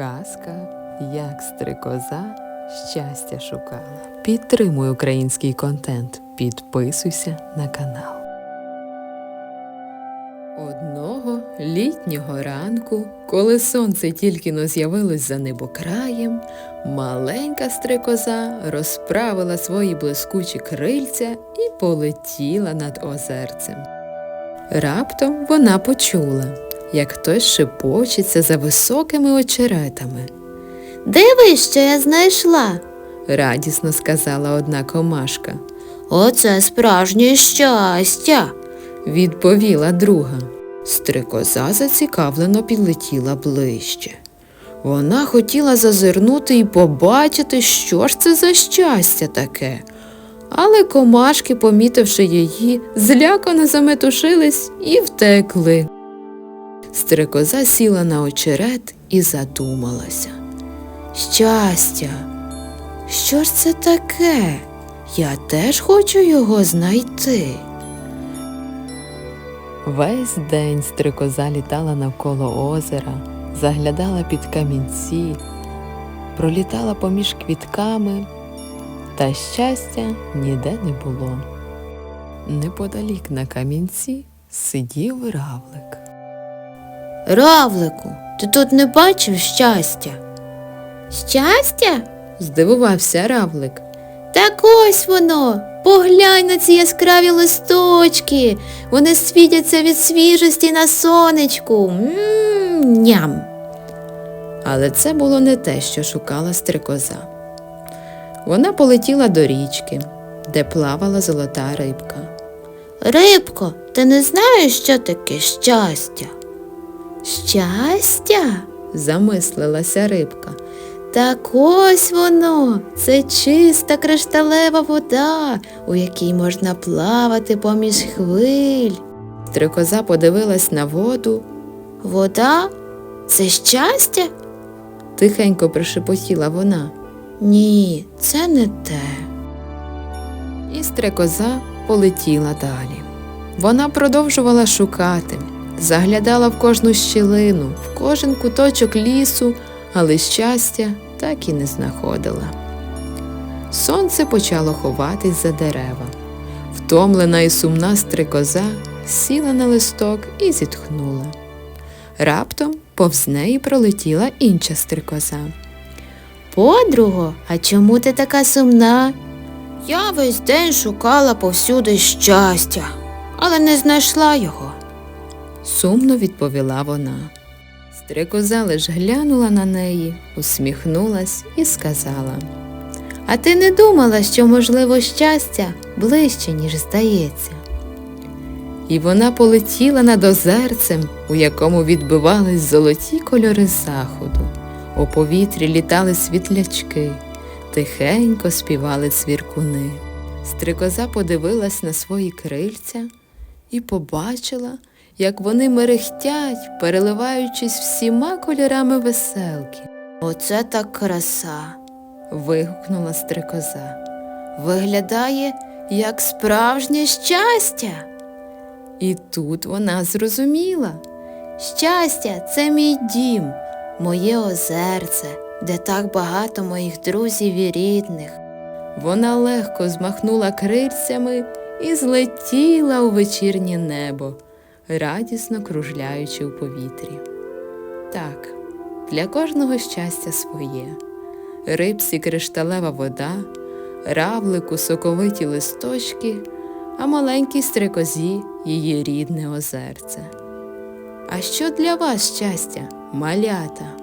Казка, як стрикоза щастя шукала. Підтримуй український контент. Підписуйся на канал. Одного літнього ранку, коли сонце тільки но з'явилось за небокраєм, маленька стрикоза розправила свої блискучі крильця і полетіла над озерцем. Раптом вона почула, як хтось шепочеться за високими очеретами. Дивись, що я знайшла. Радісно сказала одна комашка. Оце справжнє щастя. Відповіла друга. Стрикоза зацікавлено підлетіла ближче. Вона хотіла зазирнути і побачити, що ж це за щастя таке. Але комашки, помітивши її, злякано заметушились і втекли. Стрикоза сіла на очерет і задумалася. Щастя, що ж це таке? Я теж хочу його знайти. Весь день стрикоза літала навколо озера, заглядала під камінці, пролітала поміж квітками, та щастя ніде не було. Неподалік на камінці сидів равлик. Равлику, ти тут не бачив щастя? Щастя? Здивувався равлик. Так ось воно. Поглянь на ці яскраві листочки. Вони світяться від свіжості на сонечку. М, Ням. Але це було не те, що шукала стрикоза. Вона полетіла до річки, де плавала золота рибка. Рибко, ти не знаєш, що таке щастя? Щастя? Замислилася рибка. Так ось воно, це чиста кришталева вода, у якій можна плавати поміж хвиль. Стрикоза подивилась на воду, Вода? Це щастя? тихенько прошепотіла вона. Ні, це не те. І стрекоза полетіла далі. Вона продовжувала шукати, заглядала в кожну щілину, в кожен куточок лісу, але щастя так і не знаходила. Сонце почало ховатись за дерева. Втомлена і сумна стрекоза сіла на листок і зітхнула. Раптом повз неї пролетіла інша стрекоза. Подруго, а чому ти така сумна? Я весь день шукала повсюди щастя, але не знайшла його. Сумно відповіла вона. Стрекоза лиш глянула на неї, усміхнулась і сказала. А ти не думала, що, можливо, щастя ближче, ніж здається. І вона полетіла над озерцем, у якому відбивались золоті кольори заходу. У повітрі літали світлячки, тихенько співали цвіркуни. Стрикоза подивилась на свої крильця і побачила, як вони мерехтять, переливаючись всіма кольорами веселки. Оце так краса. Вигукнула стрикоза. Виглядає як справжнє щастя. І тут вона зрозуміла. Щастя це мій дім, моє озерце, де так багато моїх друзів і рідних. Вона легко змахнула крильцями і злетіла у вечірнє небо, радісно кружляючи у повітрі. Так, для кожного щастя своє. Рипсі кришталева вода, равлику соковиті листочки, а маленькій стрекозі її рідне озерце. А що для вас щастя, малята?